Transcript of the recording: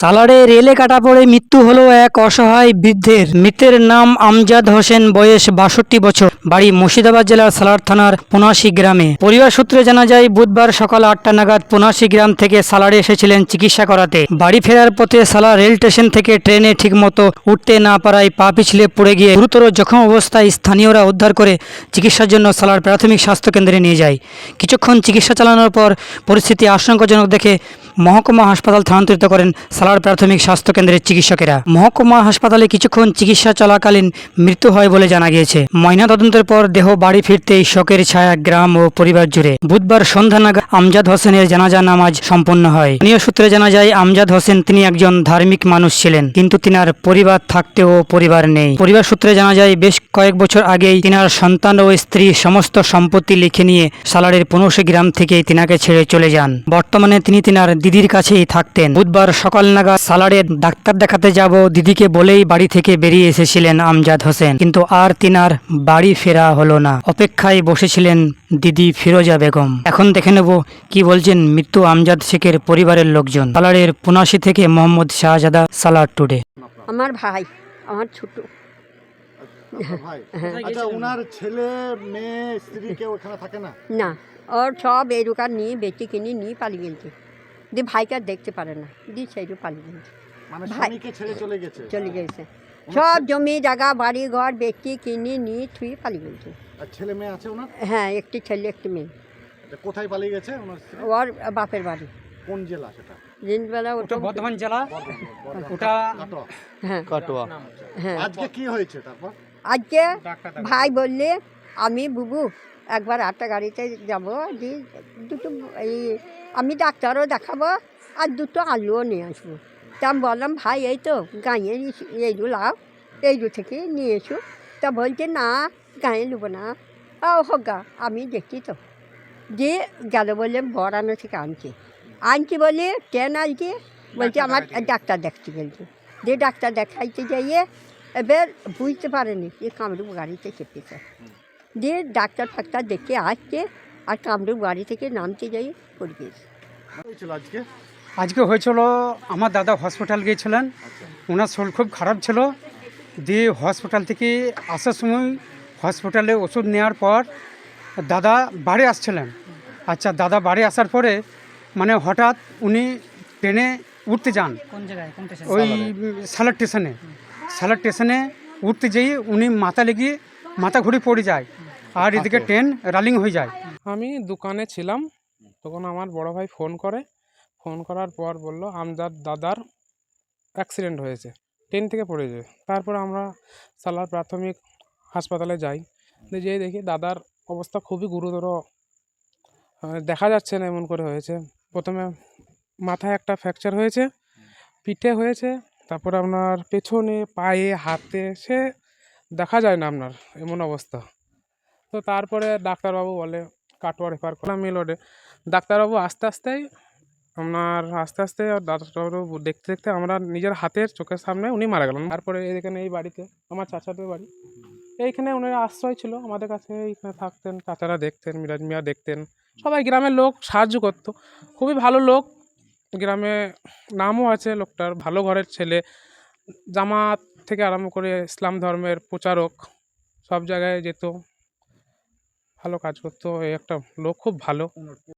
তালাড়ে রেলে কাটা পড়ে মৃত্যু হলো এক অসহায় বৃদ্ধের। মৃতের নাম আমজাদ হোসেন, বয়স বাষট্টি বছর। বাড়ি মুর্শিদাবাদ জেলার সালার থানার পুনাশি গ্রামে। পরিবার সূত্রে জানা যায়, বুধবার সকাল আটটা নাগাদ পুনাশি গ্রাম থেকে সালারে এসেছিলেন চিকিৎসা করাতে। বাড়ি ফেরার পথে সালার রেল স্টেশন থেকে ট্রেনে ঠিকমতো উঠতে না পারায় পা পিছলে পড়ে গিয়ে গুরুতর জখম অবস্থায় স্থানীয়রা উদ্ধার করে চিকিৎসার জন্য সালার প্রাথমিক স্বাস্থ্য কেন্দ্রে নিয়ে যায়। কিছুক্ষণ চিকিৎসা চালানোর পর পরিস্থিতি আশঙ্কাজনক দেখে মহকুমা হাসপাতাল স্থানান্তরিত করেন সালার প্রাথমিক স্বাস্থ্য কেন্দ্রের চিকিৎসকেরা। মহকুমা হাসপাতালে কিছুক্ষণ চিকিৎসা চলাকালীন মৃত্যু হয় বলে জানা গিয়েছে। ময়নাতদন্তের পর দেহ বাড়ি ফিরতেই শোকের ছায়া গ্রাম ও পরিবার জুড়ে। বুধবার সন্ধ্যা নাগাদ আমজাদ হোসেনের জানাজা নামাজ সম্পন্ন হয়। স্থানীয় সূত্রে জানা যায়, আমজাদ হোসেন তিনি একজন ধার্মিক মানুষ ছিলেন, কিন্তু তিনার পরিবার থাকতেও পরিবার নেই। পরিবার সূত্রে জানা যায়, বেশ কয়েক বছর আগেই তিনার সন্তান ও স্ত্রী সমস্ত সম্পত্তি লিখে নিয়ে সালারের পনেরোশো গ্রাম থেকে তিনাকে ছেড়ে চলে যান। বর্তমানে তিনি তিনার দিদির কাছেই থাকতেন। বুধবার সকাল নাগাদ সালারের ডাক্তার দেখাতে যাব দিদিকে বলেই বাড়ি থেকে বেরিয়ে এসেছিলেন আমজাদ হোসেন। কিন্তু আর তিনার বাড়ি ফেরা হলো না। অপেক্ষায় বসেছিলেন দিদি ফিরোজা বেগম। এখন দেখে নেব কি বলছেন মৃত্যু আমজাদ শেখের পরিবারের লোকজন। সালারের পুনাশি থেকে মোহাম্মদ শাহজাদা সালার টুডে। আমার ভাই আমার ছোট আচ্ছা, ভাই আচ্ছা ওনার ছেলে মেয়ে স্ত্রী কেউ এখানে থাকে না? না ওর সব এই দোকান নিয়ে বেটি কিনে নিয়ে পালিয়ে গেছে। দি ভাইকে আর দেখতে পারে না। দি সেই পালিয়ে গেছে। মানে ভাই- স্বামীকে ছেড়ে চলে গেছে? চলে গেছে। সব জমি জায়গা বাড়ি ঘর বেটি কিনে নিয়ে থুই পালিয়ে গেছে। আর ছেলে মেয়ে আছে ওনার? হ্যাঁ একটি ছেলে একটি মেয়ে। এটা কোথায় পালিয়ে গেছে? ওর বাপের বাড়ি। কোন জেলা সেটা? দিনবেলা ওটা বর্ধমান জেলা। ওটা কাটোয়া। হ্যাঁ। হ্যাঁ। আজকে কি হয়েছে তারপর? আজকে ভাই বললে আমি বুবু একবার আটটা গাড়িতে যাব দি দুটো এই আমি ডাক্তারও দেখাবো আর দুটো আলুও নিয়ে আসব। তা আমি বললাম ভাই এই তো গাঁয়ে এইগুলো লাও এইগুলো থেকে নিয়ে এসো। তা বলছে না গাঁয়ে নেব না। ও হোক গা আমি দেখি তো যে গেল বললে বরানো থেকে আনছে। আনছি বলে ট্রেন আনছে? বলছে আমার ডাক্তার দেখতে গেছে। যে ডাক্তার দেখাইতে যাইয়ে এবার বুঝতে পারেনি যে কামরূপ গাড়িতে চেপেছে। দিয়ে ডাক্তার ফাক্তার দেখে আসছে আর কামরূপ গাড়ি থেকে নামতে যাই পড়ে আজকে? আজকে হয়েছিল আমার দাদা হসপিটাল গিয়েছিলেন। ওনার শরীর খুব খারাপ ছিল। দিয়ে হসপিটাল থেকে আসার সময় হসপিটালে ওষুধ নেওয়ার পর দাদা বাড়ি আসছিলেন। আচ্ছা দাদা বাড়ি আসার পরে মানে হঠাৎ উনি ট্রেনে উঠতে যান। ওই সালার স্টেশনে। সালার স্টেশনে উঠতে যেয়ে উনি মাথা লেগে মাথা ঘুরে পড়ে যায়। আর এদিকে ট্রেন রানিং হয়ে যায়। আমি দোকানে ছিলাম তখন আমার বড় ভাই ফোন করে। ফোন করার পর বলল আমদার দাদার অ্যাক্সিডেন্ট হয়েছে ট্রেন থেকে পড়েছে তারপর আমরা সালার প্রাথমিক হাসপাতালে যাই। যেয়ে দেখি দাদার অবস্থা খুবই গুরুতর। দেখা যাচ্ছে না এমন করে হয়েছে। প্রথমে মাথায় একটা ফ্র্যাকচার হয়েছে পিঠে হয়েছে তারপর আপনার পেছনে পায়ে হাতে সে দেখা যায় না আপনার এমন অবস্থা। তো তারপরে ডাক্তারবাবু বলে, কাটোয়া রেফার করলাম মেলোডে ডাক্তারবাবু আস্তে আস্তেই আপনার, আস্তে আস্তে ডাক্তারবাবু দেখতে দেখতে আমরা নিজের হাতের চোখের সামনে উনি মারা গেলেন। তারপরে এখানে এই বাড়িতে, আমার চাচাদের বাড়ি। এইখানে ওনার আশ্রয় ছিল, আমাদের কাছে এইখানে থাকতেন, চাচারা দেখতেন মিরাজ মিয়া দেখতেন। সবাই গ্রামের লোক, সাহায্য করতো। খুবই ভালো লোক। গ্রামে নামও আছে লোকটার, ভালো ঘরের ছেলে। জামাত থেকে আরম্ভ করে ইসলাম ধর্মের প্রচারক, সব জায়গায় যেত। ভালো কাজ করতো একটা লোক খুব ভালো।